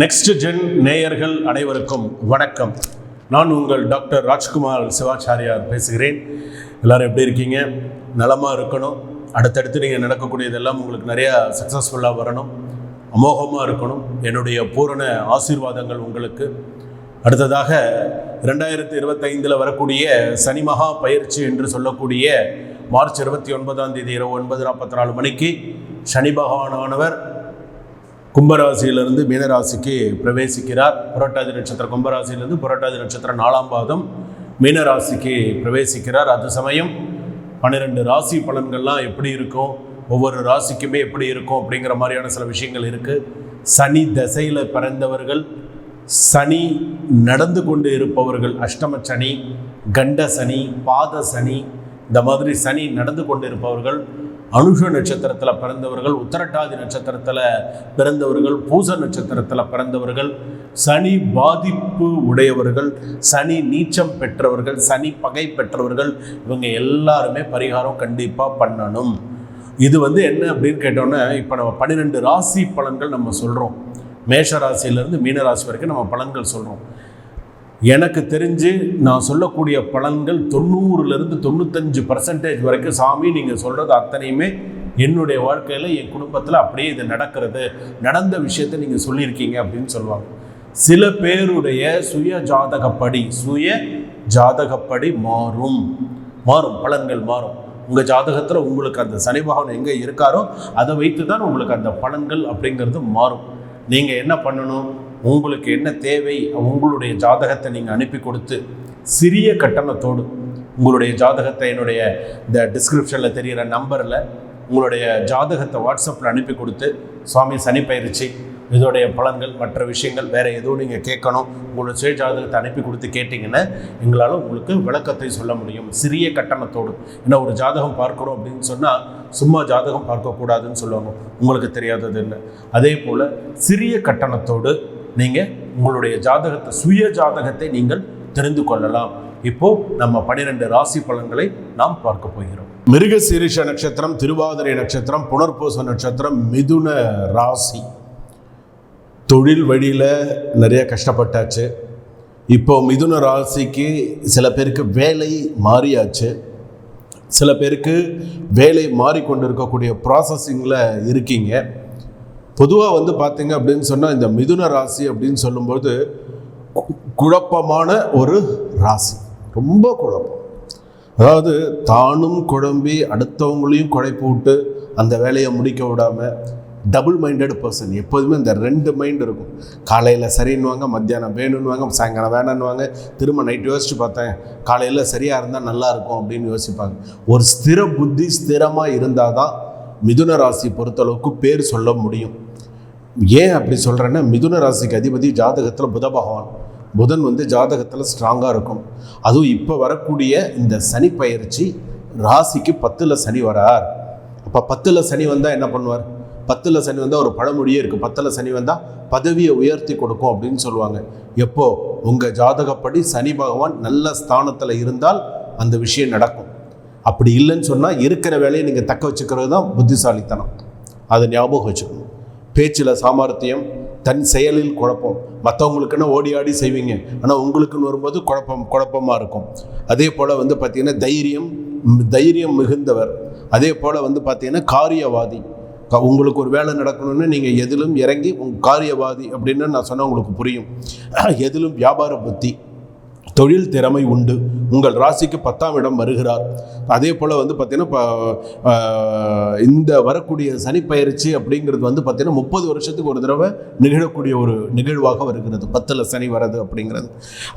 Next gen நேயர்கள் அனைவருக்கும் வணக்கம். நான் உங்கள் டாக்டர் ராஜ்குமார் சிவாச்சாரியார் பேசுகிறேன். எல்லாரும் எப்படி இருக்கீங்க? நலமாக இருக்கணும். அடுத்தடுத்து நீங்கள் நடக்கக்கூடியதெல்லாம் உங்களுக்கு நிறையா சக்ஸஸ்ஃபுல்லாக வரணும். அமோகமாக இருக்கணும். என்னுடைய பூரண ஆசீர்வாதங்கள் உங்களுக்கு. அடுத்ததாக ரெண்டாயிரத்தி இருபத்தைந்தில் வரக்கூடிய சனி மகா பயிற்சி என்று சொல்லக்கூடிய மார்ச் இருபத்தி ஒன்பதாம் தேதி இரவு ஒன்பது நாற்பத்தி நாலு மணிக்கு சனி பகவானானவர் கும்பராசியிலிருந்து மீனராசிக்கு பிரவேசிக்கிறார். புரட்டாதி நட்சத்திரம் கும்பராசியிலிருந்து புரட்டாதி நட்சத்திரம் நாலாம் பாதம் மீனராசிக்கு பிரவேசிக்கிறார். அது சமயம் பன்னிரெண்டு ராசி பலன்கள்லாம் எப்படி இருக்கும்? ஒவ்வொரு ராசிக்குமே எப்படி இருக்கும்? அப்படிங்கிற மாதிரியான சில விஷயங்கள் இருக்குது சனி தசையில் பிறந்தவர்கள் சனி நடந்து கொண்டு இருப்பவர்கள் அஷ்டம சனி கண்ட சனி பாத சனி இந்த மாதிரி சனி நடந்து கொண்டு இருப்பவர்கள் அனுஷ நட்சத்திரத்தில் பிறந்தவர்கள் உத்தரட்டாதி நட்சத்திரத்தில் பிறந்தவர்கள் பூச நட்சத்திரத்தில் பிறந்தவர்கள் சனி பாதிப்பு உடையவர்கள் சனி நீச்சம் பெற்றவர்கள் சனி பகை பெற்றவர்கள் இவங்க எல்லாருமே பரிகாரம் கண்டிப்பாக பண்ணணும். இது வந்து என்ன அப்படின்னு கேட்டோன்னே இப்போ நம்ம பன்னிரெண்டு ராசி பலன்கள் நம்ம சொல்கிறோம் மேஷ ராசியிலேருந்து மீன ராசி வரைக்கும் நம்ம பலன்கள் சொல்கிறோம் எனக்கு தெரிஞ்சு நான் சொல்லக்கூடிய பலன்கள் தொண்ணூறுலேருந்து தொண்ணூத்தஞ்சு பர்சன்டேஜ் வரைக்கும் சாமி நீங்கள் சொல்கிறது அத்தனையுமே என்னுடைய வாழ்க்கையில் என் குடும்பத்தில் அப்படியே இது நடக்கிறது நடந்த விஷயத்தை நீங்கள் சொல்லியிருக்கீங்க அப்படின்னு சொல்லுவாங்க. சில பேருடைய சுய ஜாதகப்படி சுய ஜாதகப்படி மாறும். மாறும் பலன்கள் மாறும். உங்கள் ஜாதகத்தில் உங்களுக்கு அந்த சனி பகவான் எங்கே இருக்காரோ அதை வைத்து தான் உங்களுக்கு அந்த பலன்கள் அப்படிங்கிறது மாறும். நீங்கள் என்ன பண்ணணும்? உங்களுக்கு என்ன தேவை உங்களுடைய ஜாதகத்தை நீங்கள் அனுப்பி கொடுத்து சிறிய கட்டணத்தோடு உங்களுடைய ஜாதகத்தை என்னுடைய இந்த டிஸ்கிரிப்ஷனில் தெரிகிற நம்பரில் உங்களுடைய ஜாதகத்தை வாட்ஸ்அப்பில் அனுப்பி கொடுத்து சுவாமி சனி பயிற்சி இதோடைய பலன்கள் மற்ற விஷயங்கள் வேறு எதுவும் நீங்கள் கேட்கணும் உங்களோட சுய ஜாதகத்தை அனுப்பி கொடுத்து கேட்டிங்கன்னா எங்களால் உங்களுக்கு விளக்கத்தை சொல்ல முடியும். சிறிய கட்டணத்தோடு ஏன்னா ஒரு ஜாதகம் பார்க்குறோம் அப்படின்னு சொன்னால் சும்மா ஜாதகம் பார்க்கக்கூடாதுன்னு சொல்லுவாங்க. உங்களுக்கு தெரியாதது இல்லை அதே போல் சிறிய கட்டணத்தோடு நீங்கள் உங்களுடைய ஜாதகத்தை சுய ஜாதகத்தை நீங்கள் தெரிந்து கொள்ளலாம். இப்போ நம்ம பன்னிரெண்டு ராசி பலன்களை நாம் பார்க்க போகிறோம். மிருக சீரிஷ நட்சத்திரம் திருவாதிரை நட்சத்திரம் புனர்பூச நட்சத்திரம் மிதுன ராசி. தொழில் வழியில் நிறைய கஷ்டப்பட்டாச்சு. இப்போ மிதுன ராசிக்கு சில பேருக்கு வேலை மாறியாச்சு. சில பேருக்கு வேலை மாறிக்கொண்டு இருக்கக்கூடிய ப்ராசஸிங்கில் இருக்கீங்க. பொதுவாக வந்து பார்த்தீங்க அப்படின்னு சொன்னால் இந்த மிதுன ராசி அப்படின்னு சொல்லும்போது கு- குழப்பமான ஒரு ராசி. ரொம்ப குழப்பம். அதாவது தானும் குழம்பி அடுத்தவங்களையும் குழைப்பு விட்டு அந்த வேலையை முடிக்க விடாமல் டபுள் மைண்டட் பர்சன் எப்போதுமே இந்த ரெண்டு மைண்ட் இருக்கும். காலையில் சரின்னுவாங்க மத்தியானம் வேணும்னுவாங்க சாயங்காலம் வேணான்னுவாங்க. திரும்ப நைட் யோசிச்சு பார்த்தேன் காலையில் சரியாக இருந்தால் நல்லாயிருக்கும் அப்படின்னு யோசிப்பாங்க. ஒரு ஸ்திர புத்தி ஸ்திரமாக இருந்தால் தான் மிதுன ராசி பொறுத்தளவுக்கு பேர் சொல்ல முடியும். ஏன் அப்படி சொல்கிறேன்னா மிதுன ராசிக்கு அதிபதி ஜாதகத்தில் புத பகவான். புதன் வந்து ஜாதகத்தில் ஸ்ட்ராங்காக இருக்கும். அதுவும் இப்போ வரக்கூடிய இந்த சனி பயிற்சி ராசிக்கு பத்தில் சனி வரார். அப்போ பத்தில் சனி வந்தால் என்ன பண்ணுவார்? பத்தில் சனி வந்தால் ஒரு பழமொழியே இருக்குது பத்தில் சனி வந்தால் பதவியை உயர்த்தி கொடுக்கும் அப்படின்னு சொல்லுவாங்க. எப்போ? உங்கள் ஜாதகப்படி சனி பகவான் நல்ல ஸ்தானத்தில் இருந்தால் அந்த விஷயம் நடக்கும். அப்படி இல்லைன்னு சொன்னால் இருக்கிற வேலையை நீங்கள் தக்க வச்சுக்கிறது தான் புத்திசாலித்தனம். அதை ஞாபகம் வச்சுக்கணும். பேச்சில் சாமர்த்தியம் தன் செயலில் குழப்பம். மற்றவங்களுக்குன்னா ஓடி ஆடி செய்வீங்க? ஆனால் உங்களுக்குன்னு வரும்போது குழப்பம் குழப்பமாக இருக்கும். அதே போல் வந்து பார்த்தீங்கன்னா தைரியம் தைரியம் மிகுந்தவர். அதே போல் வந்து பார்த்திங்கன்னா காரியவாதி. க- உங்களுக்கு ஒரு வேலை நடக்கணும்னு நீங்கள் எதிலும் இறங்கி உங்கள் காரியவாதி அப்படின்னு நான் சொன்னால் உங்களுக்கு புரியும். எதிலும் வியாபார புத்தி. தொழில் திறமை உண்டு. உங்கள் ராசிக்கு பத்தாம் இடம் வருகிறார். அதே போல் வந்து பார்த்தீங்கன்னா இந்த வரக்கூடிய சனிப்பயிற்சி அப்படிங்கிறது வந்து பார்த்தீங்கன்னா முப்பது வருஷத்துக்கு ஒரு தடவை நிகழக்கூடிய ஒரு நிகழ்வாக வருகிறது. பத்தில் சனி வர்றது அப்படிங்கிறது.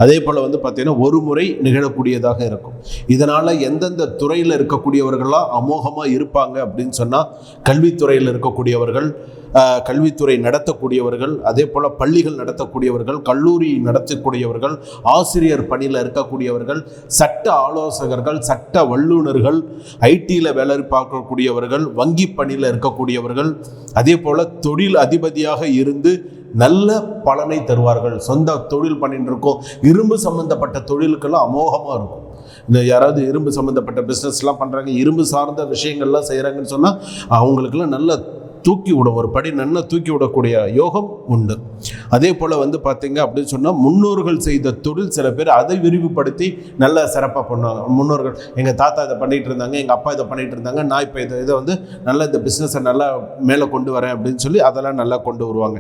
அதே போல் வந்து பார்த்தீங்கன்னா ஒரு முறை நிகழக்கூடியதாக இருக்கும். இதனால் எந்தெந்த துறையில் இருக்கக்கூடியவர்களாக அமோகமாக இருப்பாங்க அப்படின்னு சொன்னால் கல்வித்துறையில் இருக்கக்கூடியவர்கள் கல்வித்துறை நடத்தக்கூடியவர்கள் அதே போல் பள்ளிகள் நடத்தக்கூடியவர்கள் கல்லூரி நடத்தக்கூடியவர்கள் ஆசிரியர் பணியில் இருக்கக்கூடியவர்கள் சட்ட ஆலோசகர்கள் சட்ட வல்லுநர்கள் ஐடியில் வேலை பார்க்கக்கூடியவர்கள் வங்கி பணியில் இருக்கக்கூடியவர்கள் அதே போல் தொழில் அதிபதியாக இருந்து நல்ல பலனை தருவார்கள். சொந்த தொழில் பண்ணிட்டு இருக்கோம். இரும்பு சம்பந்தப்பட்ட தொழிலுக்கெல்லாம் அமோகமாக இருக்கும். இந்த யாராவது இரும்பு சம்மந்தப்பட்ட பிஸ்னஸ்லாம் பண்ணுறாங்க இரும்பு சார்ந்த விஷயங்கள்லாம் செய்கிறாங்கன்னு சொன்னால் அவங்களுக்கெல்லாம் நல்ல தூக்கி விடும். ஒரு படி நன்னா தூக்கி விடக்கூடிய யோகம் உண்டு. அதே போல் வந்து பார்த்தீங்க அப்படின்னு சொன்னால் முன்னோர்கள் செய்த தொழில் சில பேர் அதை விரிவுபடுத்தி நல்லா சிறப்பாக பண்ணுவாங்க. முன்னோர்கள் எங்கள் தாத்தா இதை பண்ணிட்டு இருந்தாங்க எங்கள் அப்பா இதை பண்ணிட்டு இருந்தாங்க நான் இப்போ இதை இதை வந்து நல்லா இந்த பிஸ்னஸை நல்லா மேலே கொண்டு வரேன் அப்படின்னு சொல்லி அதெல்லாம் நல்லா கொண்டு வருவாங்க.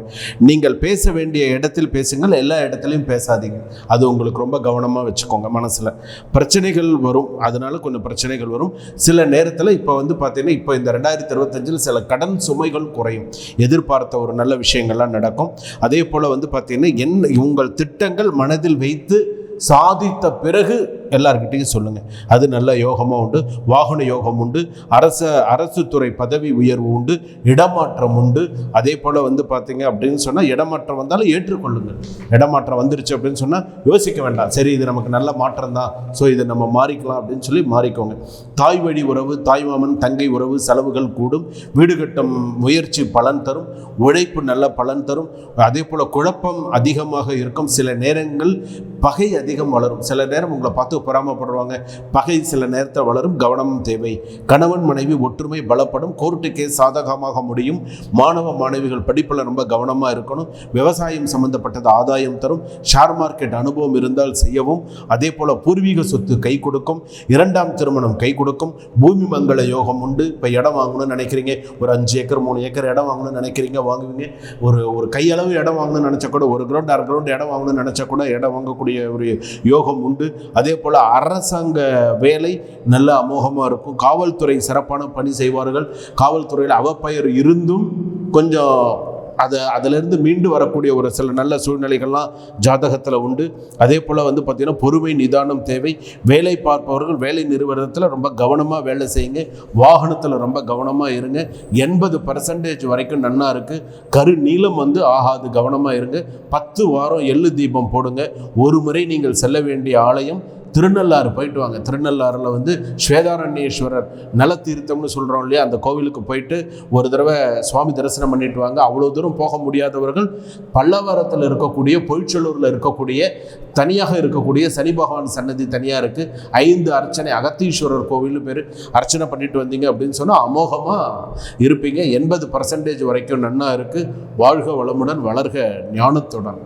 நீங்கள் பேச வேண்டிய இடத்தில் பேசுங்கள் எல்லா இடத்துலையும் பேசாதீங்க. அது உங்களுக்கு ரொம்ப கவனமாக வச்சுக்கோங்க மனசில். பிரச்சனைகள் வரும். அதனால கொஞ்சம் பிரச்சனைகள் வரும். சில நேரத்தில் இப்போ வந்து பார்த்தீங்கன்னா இப்போ இந்த ரெண்டாயிரத்தி இருபத்தஞ்சில் சில கடன் சுமைகள் குறையும். எதிர்பார்த்த ஒரு நல்ல விஷயங்கள்லாம் நடக்கும். அதே போல் வந்து பார்த்தீங்கன்னா என் உங்கள் திட்டங்கள் மனதில் வைத்து சாதித்த பிறகு எல்லார்கிட்டையும் சொல்லுங்கள் அது நல்ல யோகமாக உண்டு வாகன யோகம் உண்டு அரச அரசு துறை பதவி உயர்வு உண்டு இடமாற்றம் உண்டு. அதே போல் வந்து பார்த்தீங்க அப்படின்னு சொன்னால் இடமாற்றம் வந்தாலும் ஏற்றுக்கொள்ளுங்கள் இடமாற்றம் வந்துருச்சு அப்படின்னு சொன்னால் யோசிக்க வேண்டாம். சரி இது நமக்கு நல்ல மாற்றம் தான். ஸோ இதை நம்ம மாறிக்கலாம் அப்படின்னு சொல்லி மாறிக்கோங்க. தாய் வழி உறவு தாய் மாமன் தங்கை உறவு செலவுகள் கூடும். வீடு கட்டும் முயற்சி பலன் தரும். உழைப்பு நல்ல பலன் தரும். அதே போல் குழப்பம் அதிகமாக இருக்கும். சில நேரங்கள் பகை அதிகம் வளரும். சில நேரம் உங்களை பார்த்து பொறாமப்படுவாங்க. பகை சில நேரத்தில் வளரும் கவனமும் தேவை. கணவன் மனைவி ஒற்றுமை பலப்படும் கோர்ட்டுக்கே சாதகமாக முடியும். மாணவ மாணவிகள் படிப்பில் ரொம்ப கவனமாக இருக்கணும். விவசாயம் சம்பந்தப்பட்டது ஆதாயம் தரும். ஷேர் மார்க்கெட் அனுபவம் இருந்தால் செய்யவும். அதே போல் பூர்வீக சொத்து கை கொடுக்கும். இரண்டாம் திருமணம் கை கொடுக்கும். பூமி மங்கள யோகம் உண்டு. இப்போ இடம் வாங்கணும்னு நினைக்கிறீங்க. ஒரு அஞ்சு ஏக்கர் மூணு ஏக்கர் இடம் வாங்கணும்னு நினைக்கிறீங்க வாங்குவீங்க. ஒரு ஒரு கையளவு இடம் வாங்கணும்னு நினச்சா கூட ஒரு கிரவுண்ட் அரை கிரவுண்ட் இடம் வாங்கணும்னு நினச்சா கூட இடம் வாங்கக்கூடிய ஒரு யோகம் உண்டு. அதே போல் அரசாங்க வேலை நல்ல அமோகமாக இருக்கும். காவல்துறை சிறப்பான பணி செய்வார்கள். காவல்துறையில் அவப்பெயர் இருந்தும் கொஞ்சம் அதை அதிலிருந்து மீண்டு வரக்கூடிய ஒரு சில நல்ல சூழ்நிலைகள்லாம் ஜாதகத்தில் உண்டு. அதே போல் வந்து பார்த்திங்கன்னா பொறுமை நிதானம் தேவை. வேலை பார்ப்பவர்கள் வேலை நிறுவனத்தில் ரொம்ப கவனமாக வேலை செய்யுங்க. வாகனத்தில் ரொம்ப கவனமாக இருங்க. எண்பது பர்சன்டேஜ் வரைக்கும் நன்னா இருக்குது கரு நீளம் வந்து ஆகாது கவனமாக இருங்க. பத்து வாரம் எள்ளு தீபம் போடுங்க. ஒரு முறை நீங்கள் செல்ல வேண்டிய ஆலயம் திருநள்ளாறு போயிட்டு வாங்க. திருநள்ளாறில் வந்து ஸ்வேதாரண்யேஸ்வரர் நல தீர்த்தம்னு சொல்கிறோம் இல்லையா? அந்த கோவிலுக்கு போயிட்டு ஒரு தடவை சுவாமி தரிசனம் பண்ணிட்டு வாங்க. அவ்வளோ தூரம் போக முடியாதவர்கள் பல்லவரத்தில் இருக்கக்கூடிய பொய்ச்சலூரில் இருக்கக்கூடிய தனியாக இருக்கக்கூடிய சனி பகவான் சன்னதி தனியாக இருக்குது ஐந்து அர்ச்சனை அகத்தீஸ்வரர் கோவில்னு பேர். அர்ச்சனை பண்ணிட்டு வந்தீங்க அப்படின்னு சொன்னால் அமோகமாக இருப்பீங்க. எண்பது பர்சன்டேஜ் வரைக்கும் நன்னா இருக்குது வாழ்க வளமுடன் வளர்க ஞானத்துடன்.